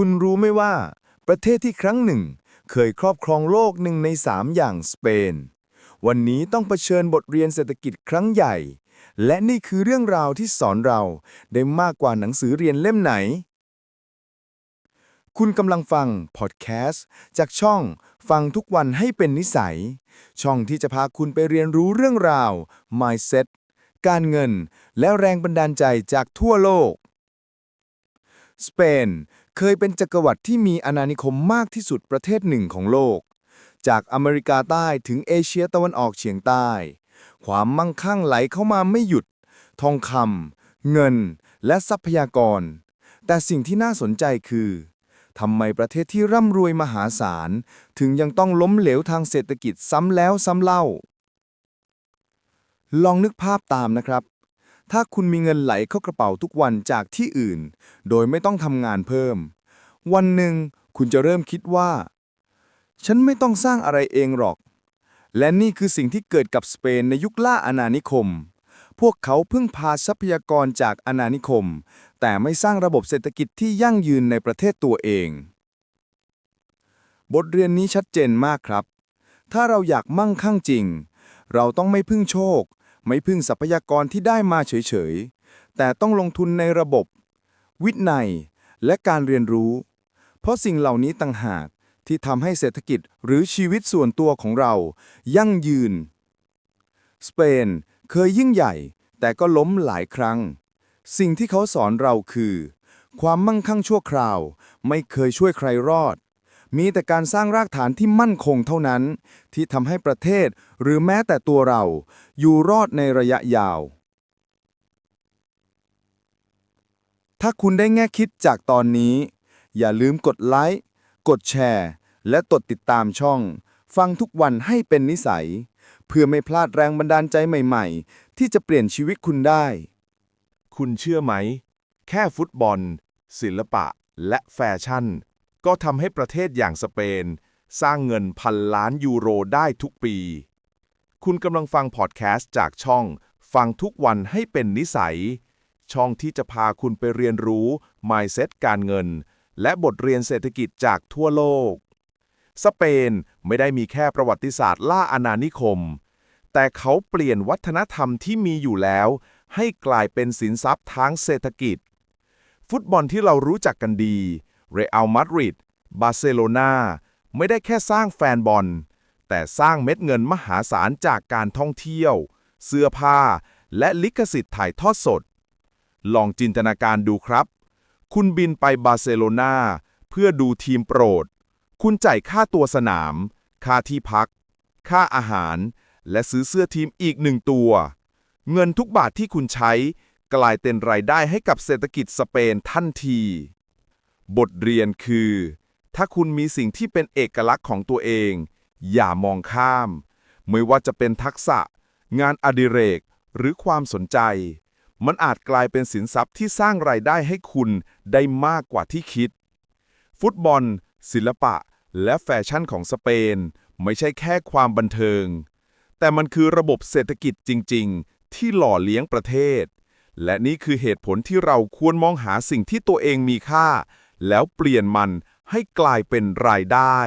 คุณรู้ไหมว่า ประเทศที่ครั้งหนึ่ง เคยครอบครองโลกหนึ่งในสามอย่างสเปน วันนี้ต้องเผชิญบทเรียนเศรษฐกิจครั้งใหญ่ และนี่คือเรื่องราวที่สอนเราได้มากกว่าหนังสือเรียนเล่มไหน คุณกำลังฟังพอดแคสต์จากช่องฟังทุกวันให้เป็นนิสัย ช่องที่จะพาคุณไปเรียนรู้เรื่องราว mindset การเงินและแรงบันดาลใจจากทั่วโลก สเปน เคยเป็นจักรวรรดิที่มีอาณานิคมมากที่สุดประเทศหนึ่งของโลก จากอเมริกาใต้ถึงเอเชียตะวันออกเฉียงใต้ ความมั่งคั่งไหลเข้ามาไม่หยุด ทองคำเงิน และทรัพยากร แต่สิ่งที่น่าสนใจคือทำไมประเทศที่ร่ำรวยมหาศาล ถึงยังต้องล้มเหลวทางเศรษฐกิจซ้ำแล้วซ้ำเล่า ลองนึกภาพตามนะครับ ถ้าคุณมีเงินไหลเข้ากระเป๋าทุกวันจากที่อื่น โดยไม่ต้องทำงานเพิ่ม วันหนึ่งคุณจะเริ่มคิดว่า ฉันไม่ต้องสร้างอะไรเองหรอก และนี่คือสิ่งที่เกิดกับสเปนในยุคล่าอาณานิคม พวกเขาพึ่งพาทรัพยากรจากอาณานิคม แต่ไม่สร้างระบบเศรษฐกิจที่ยั่งยืนในประเทศตัวเอง บทเรียนนี้ชัดเจนมากครับ ถ้าเราอยากมั่งคั่งจริง เราต้องไม่พึ่งโชค ไม่พึ่งทรัพยากรที่ได้มาเฉยๆ แต่ต้องลงทุนในระบบ วินัย และการเรียนรู้ เพราะสิ่งเหล่านี้ต่างหากที่ทำให้เศรษฐกิจหรือชีวิตส่วนตัวของเรา ยั่งยืน สเปนเคยยิ่งใหญ่ แต่ก็ล้มหลายครั้ง สิ่งที่เขาสอนเราคือ ความมั่งคั่งชั่วคราว ไม่เคยช่วยใครรอด มีแต่การสร้างรากฐานที่มั่นคงเท่านั้น ที่ทำให้ประเทศหรือแม้แต่ตัวเรา อยู่รอดในระยะยาว ถ้าคุณได้แง่คิดจากตอนนี้ อย่าลืมกดไลค์กดแชร์ และกดติดตามช่อง ฟังทุกวันให้เป็นนิสัย เพื่อไม่พลาดแรงบันดาลใจใหม่ ๆ ที่จะเปลี่ยนชีวิตคุณได้ คุณเชื่อไหม แค่ฟุตบอล ศิลปะ และแฟชั่น ก็ทำให้ประเทศอย่างสเปน สร้างเงินพันล้านยูโรได้ทุกปี คุณกำลังฟังพอดแคสต์จากช่อง ฟังทุกวันให้เป็นนิสัย ช่องที่จะพาคุณไปเรียนรู้ mindset การเงิน และบทเรียนเศรษฐกิจจากทั่วโลก สเปนไม่ได้มีแค่ประวัติศาสตร์ล่าอาณานิคม แต่เขาเปลี่ยนวัฒนธรรมที่มีอยู่แล้ว ให้กลายเป็นสินทรัพย์ทางเศรษฐกิจ ฟุตบอลที่เรารู้จักกันดี เรอัลมาดริดบาร์เซโลนาไม่ได้แค่สร้างแฟนบอล แต่สร้างเม็ดเงินมหาศาลจากการท่องเที่ยว เสื้อผ้า และลิขสิทธิ์ถ่ายทอดสด ลองจินตนาการดูครับ คุณบินไปบาร์เซโลนาเพื่อดูทีมโปรด คุณจ่ายค่าตัวสนาม ค่าที่พัก ค่าอาหาร และซื้อเสื้อทีมอีกหนึ่งตัว เงินทุกบาทที่คุณใช้ กลายเป็นรายได้ให้กับเศรษฐกิจสเปนทันที บทเรียนคือ ถ้าคุณมีสิ่งที่เป็นเอกลักษณ์ของตัวเอง อย่ามองข้าม ไม่ว่าจะเป็นทักษะ งานอดิเรก หรือความสนใจ มันอาจกลายเป็นสินทรัพย์ที่สร้างรายได้ให้คุณได้มากกว่าที่คิด ฟุตบอล ศิลปะ และแฟชั่นของสเปน ไม่ใช่แค่ความบันเทิง แต่มันคือระบบเศรษฐกิจจริง ๆ ที่หล่อเลี้ยงประเทศ และนี่คือเหตุผลที่เราควรมองหาสิ่งที่ตัวเองมีค่า แล้วเปลี่ยนมันให้กลายเป็นรายได้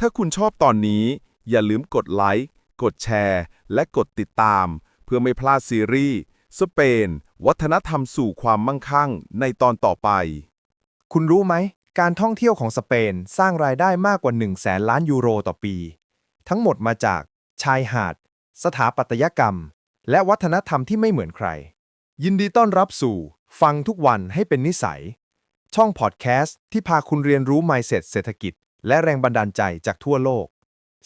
ถ้าคุณชอบตอนนี้ อย่าลืมกดไลค์กดแชร์ และกดติดตาม เพื่อไม่พลาดซีรีส์สเปน วัฒนธรรมสู่ความมั่งคั่งในตอนต่อไป คุณรู้ไหม การท่องเที่ยวของสเปนสร้างรายได้มากกว่า 1 0 0 0 0แสนล้านยูโรต่อปี ทั้งหมดมาจากชายหาด สถาปัตยกรรม และวัฒนธรรมที่ไม่เหมือนใคร ยินดีต้อนรับสู่ ฟังทุกวันให้เป็นนิสัย ช่องพอดแคสต์ที่พาคุณเรียนรู้ mindset เศรษฐกิจ และแรงบันดาลใจจากทั่วโลก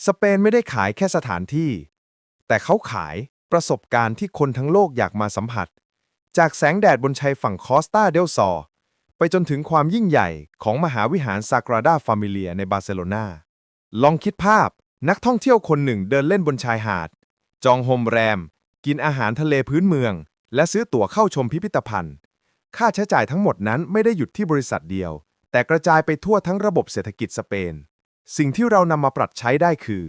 สเปนไม่ได้ขายแค่สถานที่ แต่เขาขายประสบการณ์ที่คนทั้งโลกอยากมาสัมผัส จากแสงแดดบนชายฝั่งคอสตาเดลซอ ไปจนถึงความยิ่งใหญ่ของมหาวิหารซากราดาฟามิเลียในบาร์เซโลนาลองคิดภาพนักท่องเที่ยวคนหนึ่งเดินเล่นบนชายหาด จองโฮมแรม กินอาหารทะเลพื้นเมือง และซื้อตั๋วเข้าชมพิพิธภัณฑ์ ค่าใช้จ่ายทั้งหมดนั้นไม่ได้หยุดที่บริษัทเดียว แต่กระจายไปทั่วทั้งระบบเศรษฐกิจสเปน สิ่งที่เรานำมาปรับใช้ได้คือ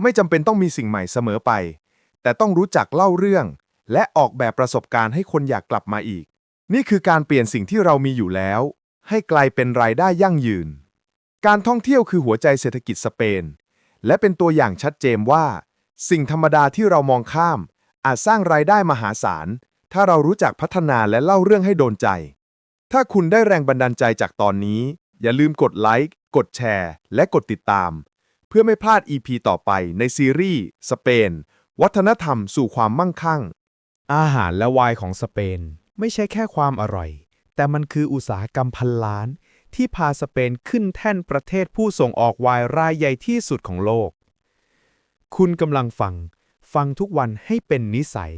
ไม่จำเป็นต้องมีสิ่งใหม่เสมอไป แต่ต้องรู้จักเล่าเรื่อง และออกแบบประสบการณ์ให้คนอยากกลับมาอีก นี่คือการเปลี่ยนสิ่งที่เรามีอยู่แล้ว ให้กลายเป็นรายได้ยั่งยืน การท่องเที่ยวคือหัวใจเศรษฐกิจสเปน และเป็นตัวอย่างชัดเจนว่า สิ่งธรรมดาที่เรามองข้าม อาจสร้างรายได้มหาศาล ถ้าเรารู้จักพัฒนาและเล่าเรื่องให้โดนใจ ถ้าคุณได้แรงบันดาลใจจากตอนนี้ อย่าลืมกดไลค์ กดแชร์ และกดติดตาม เพื่อไม่พลาด EP ต่อไปในซีรีส์สเปน วัฒนธรรมสู่ความมั่งคั่ง อาหารและไวน์ของสเปน ไม่ใช่แค่ความอร่อย แต่มันคืออุตสาหกรรมพันล้าน ที่พาสเปนขึ้นแท่นประเทศผู้ส่งออกไวน์รายใหญ่ที่สุดของโลก คุณกำลังฟัง ฟังทุกวันให้เป็นนิสัย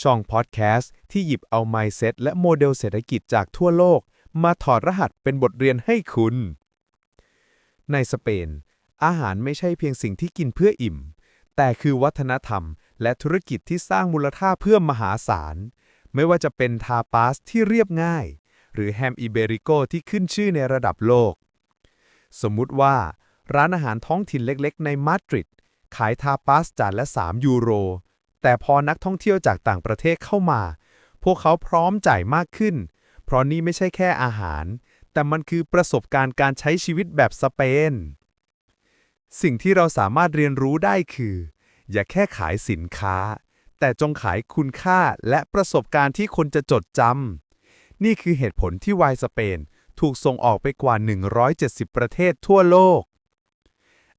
ช่องพอดแคสต์ที่หยิบเอา mindset และโมเดลเศรษฐกิจจากทั่วโลก มาถอดรหัสเป็นบทเรียนให้คุณ ในสเปน อาหารไม่ใช่เพียงสิ่งที่กินเพื่ออิ่ม แต่คือวัฒนธรรม และธุรกิจที่สร้างมูลค่าเพื่อมหาศาล ไม่ว่าจะเป็นทาปาสที่เรียบง่าย หรือแฮมอิเบริโกที่ขึ้นชื่อในระดับโลก สมมุติว่า ร้านอาหารท้องถิ่นเล็กๆ ในมาดริดขายทาปาสจานละ 3 ยูโร แต่พอนักท่องเที่ยวจากต่างประเทศเข้ามา พวกเขาพร้อมจ่ายมากขึ้น เพราะนี่ไม่ใช่แค่อาหาร แต่มันคือประสบการณ์การใช้ชีวิตแบบสเปน สิ่งที่เราสามารถเรียนรู้ได้คือ อย่าแค่ขายสินค้า แต่จงขายคุณค่าและประสบการณ์ที่คนจะจดจำนี่คือเหตุผลที่ไวน์สเปนถูกส่งออกไปกว่า 170 ประเทศทั่วโลก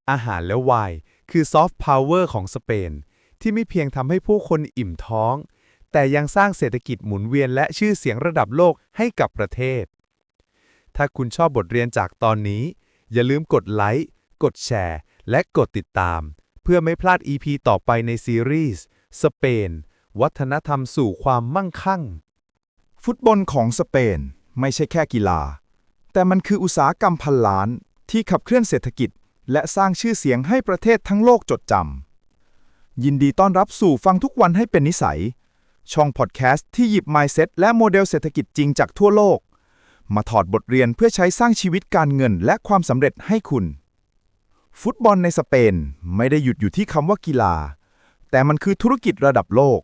อาหารและไวน์คือซอฟต์พาวเวอร์ของสเปน ที่ไม่เพียงทำให้ผู้คนอิ่มท้อง แต่ยังสร้างเศรษฐกิจหมุนเวียนและชื่อเสียงระดับโลกให้กับประเทศ ถ้าคุณชอบบทเรียนจากตอนนี้ อย่าลืมกดไลค์กดแชร์ และกดติดตาม เพื่อไม่พลาด EP ต่อไปในซีรีส์สเปน วัฒนธรรมสู่ความมั่งคั่ง ฟุตบอลของสเปนไม่ใช่แค่กีฬา แต่มันคืออุตสาหกรรมพันล้านที่ขับเคลื่อนเศรษฐกิจ และสร้างชื่อเสียงให้ประเทศทั้งโลกจดจำ ยินดีต้อนรับสู่ฟังทุกวันให้เป็นนิสัย ช่องพอดแคสต์ที่หยิบ mindset และโมเดลเศรษฐกิจจริงจากทั่วโลก มาถอดบทเรียนเพื่อใช้สร้างชีวิตการเงินและความสำเร็จให้คุณ ฟุตบอลในสเปนไม่ได้หยุดอยู่ที่คำว่ากีฬา แต่มันคือธุรกิจระดับโลก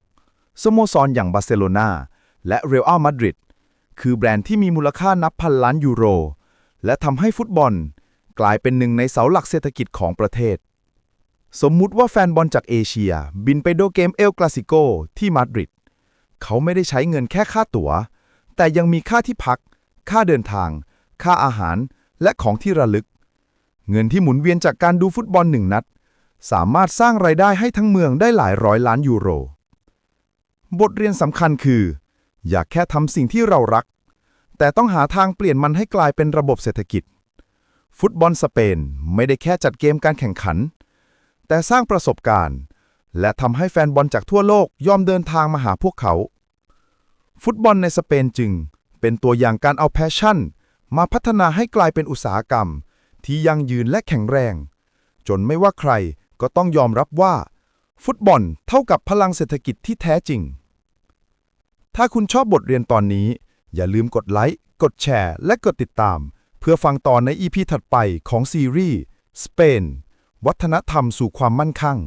สโมสรอย่างบาร์เซโลนาและเรอัลมาดริดคือแบรนด์ที่มีมูลค่านับพันล้านยูโร และทำให้ฟุตบอล กลายเป็นหนึ่งในเสาหลักเศรษฐกิจของประเทศ สมมุติว่าแฟนบอลจากเอเชีย บินไปดูเกมเอลคลาสิโกที่มาดริดเขาไม่ได้ใช้เงินแค่ค่าตั๋ว แต่ยังมีค่าที่พัก ค่าเดินทาง ค่าอาหาร และของที่ระลึก เงินที่หมุนเวียนจากการดูฟุตบอลหนึ่งนัด สามารถสร้างรายได้ให้ทั้งเมืองได้หลายร้อยล้านยูโร บทเรียนสำคัญคือ อย่าแค่ทำสิ่งที่เรารัก แต่ต้องหาทางเปลี่ยนมันให้กลายเป็นระบบเศรษฐกิจ ฟุตบอลสเปนไม่ได้แค่จัดเกมการแข่งขัน แต่สร้างประสบการณ์ และทำให้แฟนบอลจากทั่วโลกยอมเดินทางมาหาพวกเขา ฟุตบอลในสเปนจึง เป็นตัวอย่างการเอาแพชชั่น มาพัฒนาให้กลายเป็นอุตสาหกรรม ที่ยั่งยืนและแข็งแรง จนไม่ว่าใครก็ต้องยอมรับว่า ฟุตบอลเท่ากับพลังเศรษฐกิจที่แท้จริง ถ้าคุณชอบบทเรียนตอนนี้ อย่าลืมกดไลค์กดแชร์ และกดติดตาม เพื่อฟังต่อใน EP ถัดไปของซีรีส์สเปน วัฒนธรรมสู่ความมั่นคง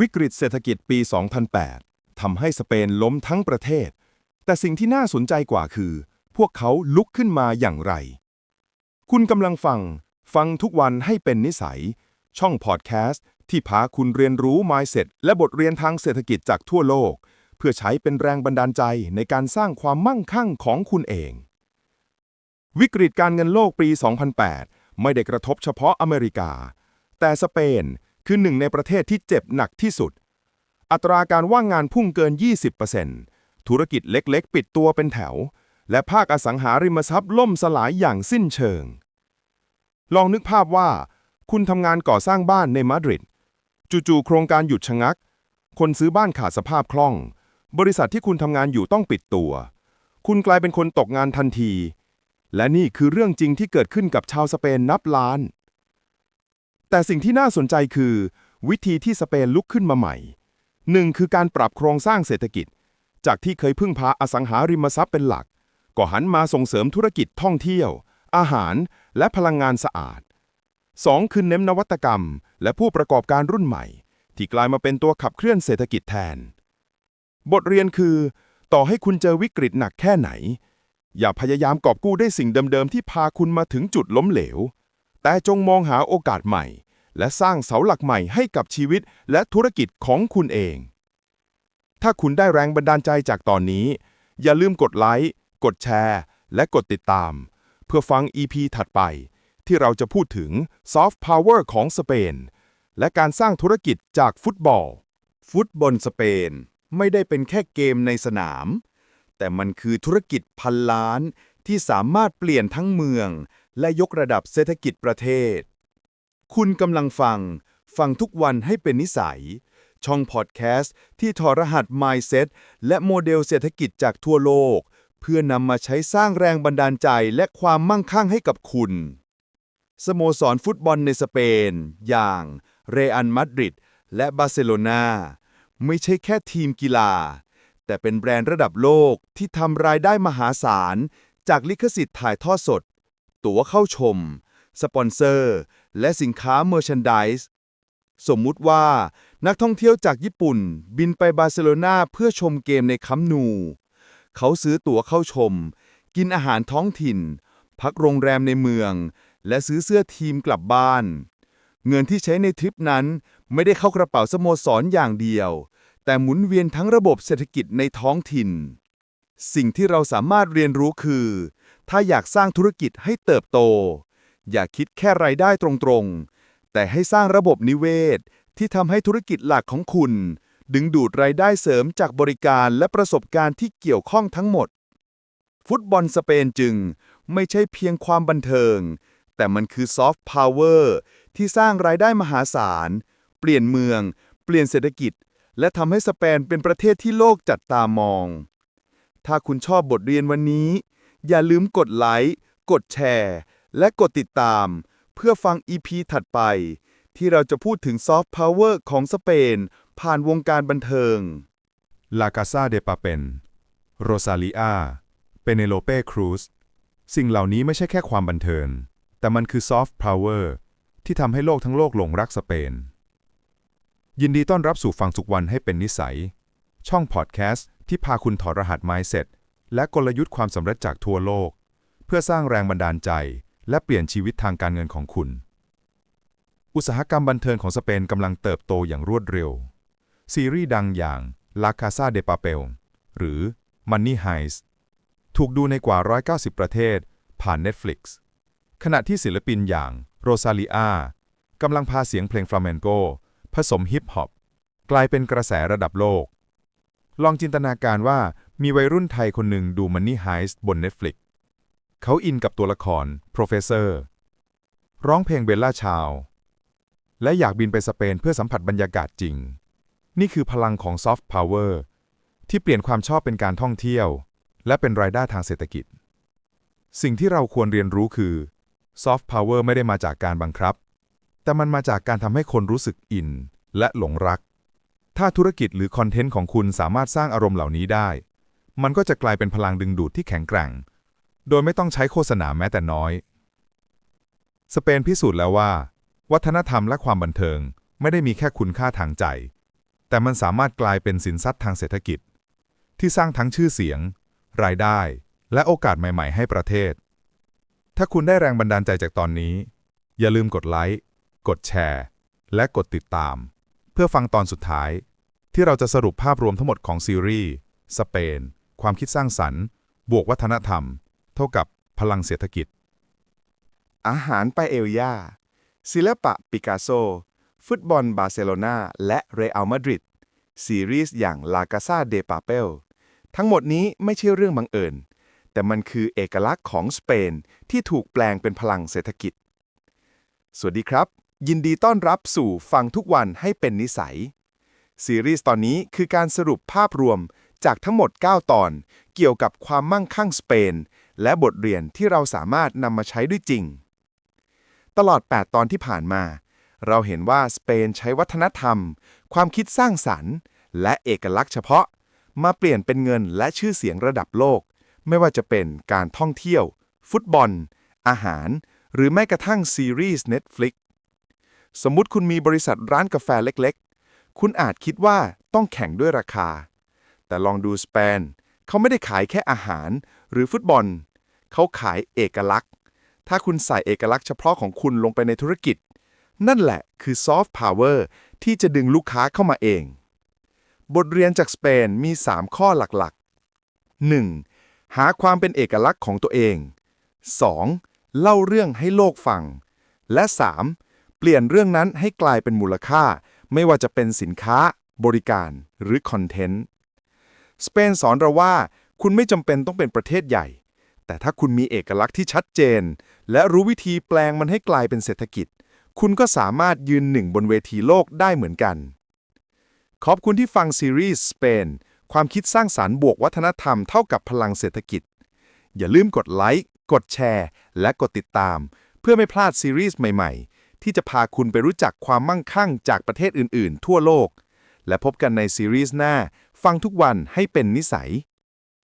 วิกฤตเศรษฐกิจปี 2008 ทำให้สเปนล้มทั้งประเทศ แต่สิ่งที่น่าสนใจกว่าคือ พวกเขาลุกขึ้นมาอย่างไร คุณกำลังฟัง ฟังทุกวันให้เป็นนิสัย ช่องพอดแคสต์ที่พาคุณเรียนรู้ mindset และบทเรียนทางเศรษฐกิจจากทั่วโลก เพื่อใช้เป็นแรงบันดาลใจในการสร้างความมั่งคั่งของคุณเอง วิกฤตการเงินโลกปี 2008 ไม่ได้กระทบเฉพาะอเมริกา แต่สเปนคือหนึ่งในประเทศที่เจ็บหนักที่สุด อัตราการว่างงานพุ่งเกิน 20%ธุรกิจเล็กๆ ปิดตัวเป็นแถว และภาคอสังหาริมทรัพย์ล่มสลายอย่างสิ้นเชิง ลองนึกภาพว่า คุณทำงานก่อสร้างบ้านในมาดริดจู่ๆโครงการหยุดชะงัก คนซื้อบ้านขาดสภาพคล่อง บริษัทที่คุณทำงานอยู่ต้องปิดตัว คุณกลายเป็นคนตกงานทันที และนี่คือเรื่องจริงที่เกิดขึ้นกับชาวสเปนนับล้าน แต่สิ่งที่น่าสนใจคือ วิธีที่สเปนลุกขึ้นมาใหม่หนึ่งคือการปรับโครงสร้างเศรษฐกิจ จากที่เคยพึ่งพาอสังหาริมทรัพย์เป็นหลัก ก็หันมาส่งเสริมธุรกิจท่องเที่ยว อาหารและพลังงานสะอาด 2. คือเน้นนวัตกรรม และผู้ประกอบการรุ่นใหม่ ที่กลายมาเป็นตัวขับเคลื่อนเศรษฐกิจแทน บทเรียนคือ ต่อให้คุณเจอวิกฤตหนักแค่ไหน อย่าพยายามกอบกู้ได้สิ่งเดิมๆที่พาคุณมาถึงจุดล้มเหลว แต่จงมองหาโอกาสใหม่ และสร้างเสาหลักใหม่ให้กับชีวิตและธุรกิจของคุณเอง ถ้าคุณได้แรงบันดาลใจจากตอนนี้ อย่าลืมกดไลค์ กดแชร์ และกดติดตาม เพื่อฟัง EP ถัดไป ที่เราจะพูดถึง Soft Power ของสเปน และการสร้างธุรกิจจากฟุตบอล ฟุตบอลสเปนไม่ได้เป็นแค่เกมในสนาม แต่มันคือธุรกิจพันล้านที่สามารถเปลี่ยนทั้งเมือง และยกระดับเศรษฐกิจประเทศ คุณกำลังฟัง ฟังทุกวันให้เป็นนิสัย ช่องพอดแคสต์ที่ถอดรหัส Mindset และโมเดลเศรษฐกิจจากทั่วโลก เพื่อนำมาใช้สร้างแรงบันดาลใจและความมั่งคั่งให้กับคุณ สโมสรฟุตบอลในสเปน อย่างเรอัลมาดริดและบาร์เซโลนาไม่ใช่แค่ทีมกีฬา แต่เป็นแบรนด์ระดับโลกที่ทำรายได้มหาศาล จากลิขสิทธิ์ถ่ายทอดสด ตั๋วเข้าชม สปอนเซอร์ และสินค้าเมอร์ชันดิสสมมุติว่านักท่องเที่ยวจากญี่ปุ่น บินไปบาร์เซโลนาเพื่อชมเกมในคัมนู เขาซื้อตั๋วเข้าชม กินอาหารท้องถิ่น พักโรงแรมในเมือง และซื้อเสื้อทีมกลับบ้าน เงินที่ใช้ในทริปนั้นไม่ได้เข้ากระเป๋าสโมสรอย่างเดียว แต่หมุนเวียนทั้งระบบเศรษฐกิจในท้องถิ่น สิ่งที่เราสามารถเรียนรู้คือ ถ้าอยากสร้างธุรกิจให้เติบโต อย่าคิดแค่รายได้ตรงๆ แต่ให้สร้างระบบนิเวศ ที่ทำให้ธุรกิจหลักของคุณ ดึงดูดรายได้เสริมจากบริการและประสบการณ์ที่เกี่ยวข้องทั้งหมด ฟุตบอลสเปนจึงไม่ใช่เพียงความบันเทิง แต่มันคือซอฟต์พาวเวอร์ที่สร้างรายได้มหาศาล เปลี่ยนเมือง เปลี่ยนเศรษฐกิจ และทำให้สเปนเป็นประเทศที่โลกจัดตามอง ถ้าคุณชอบบทเรียนวันนี้ อย่าลืมกดไลค์ กดแชร์ และกดติดตาม เพื่อฟัง EP ถัดไป ที่เราจะพูดถึงซอฟต์พาวเวอร์ของสเปน ผ่านวงการบันเทิง ลาคาซาเดปาเปน โรซาลิอาเปเนโลเป้ครูซ สิ่งเหล่านี้ไม่ใช่แค่ความบันเทิง แต่มันคือซอฟต์พาวเวอร์ที่ทำให้โลกทั้งโลกหลงรักสเปน ยินดีต้อนรับสู่ฟังสุกวันให้เป็นนิสัย ช่องพอดแคสต์ที่พาคุณถอดรหัส Mindset และกลยุทธ์ความสำเร็จจากทั่วโลก เพื่อสร้างแรงบันดาลใจ และเปลี่ยนชีวิตทางการเงินของคุณ อุตสาหกรรมบันเทิงของสเปนกำลังเติบโตอย่างรวดเร็ว ซีรีส์ดังอย่าง La Casa de Papel หรือ Money Heist ถูกดูในกว่า 190 ประเทศ ผ่าน Netflix ขณะที่ศิลปินอย่างโรซาลิอากำลังพาเสียงเพลงฟลาเมนโก ผสมฮิปฮอปกลายเป็นกระแสระดับโลก ลองจินตนาการว่า มีวัยรุ่นไทยคนหนึ่งดู Money Heist บน Netflix เขาอินกับตัวละคร Professor ร้องเพลงเบลล่าชาว และอยากบินไปสเปนเพื่อสัมผัสบรรยากาศจริง นี่คือพลังของซอฟต์พาวเวอร์ที่เปลี่ยนความชอบเป็นการท่องเที่ยว และเป็นรายได้ทางเศรษฐกิจ สิ่งที่เราควรเรียนรู้คือซอฟต์พาวเวอร์ไม่ได้มาจากการบังคับ แต่มันมาจากการทำให้คนรู้สึกอิน และหลงรัก ถ้าธุรกิจหรือคอนเทนต์ของคุณสามารถสร้างอารมณ์เหล่านี้ได้ มันก็จะกลายเป็นพลังดึงดูดที่แข็งแกร่ง โดยไม่ต้องใช้โฆษณาแม้แต่น้อย สเปนพิสูจน์แล้วว่า วัฒนธรรมและความบันเทิงไม่ได้มีแค่คุณค่าทางใจ แต่มันสามารถกลายเป็นสินทรัพย์ทางเศรษฐกิจ ที่สร้างทั้งชื่อเสียง รายได้ และโอกาสใหม่ ๆ ให้ประเทศ ถ้าคุณได้แรงบันดาลใจจากตอนนี้ อย่าลืมกดไลค์ กดแชร์ และกดติดตาม เพื่อฟังตอนสุดท้าย ที่เราจะสรุปภาพรวมทั้งหมดของซีรีส์สเปน ความคิดสร้างสรรค์ บวกวัฒนธรรม เท่ากับพลังเศรษฐกิจ อาหารไปเอลยาศิลปะปิกัสโซ ฟุตบอลบาร์เซโลนาและเรอัลมาดริดซีรีส์อย่างลากาซาเดปาเปลทั้งหมดนี้ไม่ใช่เรื่องบังเอิญ แต่มันคือเอกลักษณ์ของสเปนที่ถูกแปลงเป็นพลังเศรษฐกิจ สวัสดีครับ ยินดีต้อนรับสู่ฟังทุกวันให้เป็นนิสัย ซีรีส์ตอนนี้คือการสรุปภาพรวม จากทั้งหมด 9 ตอน เกี่ยวกับความมั่งคั่งสเปน และบทเรียนที่เราสามารถนำมาใช้ด้วยจริง ตลอด 8 ตอนที่ผ่านมา เราเห็นว่าสเปนใช้วัฒนธรรม ความคิดสร้างสรรค์ และเอกลักษณ์เฉพาะ มาเปลี่ยนเป็นเงินและชื่อเสียงระดับโลก ไม่ว่าจะเป็นการท่องเที่ยว ฟุตบอล อาหาร หรือแม้กระทั่งซีรีส์ Netflix สมมุติคุณมีบริษัทร้านกาแฟเล็กๆ คุณอาจคิดว่าต้องแข่งด้วยราคา แต่ลองดูสเปนเขาไม่ได้ขายแค่อาหาร หรือฟุตบอล เขาขายเอกลักษณ์ ถ้าคุณใส่เอกลักษณ์เฉพาะของคุณลงไปในธุรกิจ นั่นแหละคือซอฟต์พาวเวอร์ที่จะดึงลูกค้าเข้ามาเอง บทเรียนจากสเปนมี 3 ข้อหลักๆ 1. หาความเป็นเอกลักษณ์ของตัวเอง 2. เล่าเรื่องให้โลกฟัง และ 3. เปลี่ยนเรื่องนั้นให้กลายเป็นมูลค่า ไม่ว่าจะเป็นสินค้า บริการ หรือคอนเทนต์ สเปนสอนเราว่า คุณไม่จำเป็นต้องเป็นประเทศใหญ่ แต่ถ้าคุณมีเอกลักษณ์ที่ชัดเจน และรู้วิธีแปลงมันให้กลายเป็นเศรษฐกิจ คุณก็สามารถยืนหนึ่งบนเวทีโลกได้เหมือนกัน ขอบคุณที่ฟังซีรีส์สเปนความคิดสร้างสารรค์บวกวัฒนธรรมเท่ากับพลังเศรษฐกิจ อย่าลืมกดไลค์กดแชร์ และกดติดตาม เพื่อไม่พลาดซีรีส์ใหม่ๆ ที่จะพาคุณไปรู้จักความมั่งคั่งจากประเทศอื่นๆ ทั่วโลก และพบกันในซีรีส์หน้า ฟังทุกวันให้เป็นนิสัย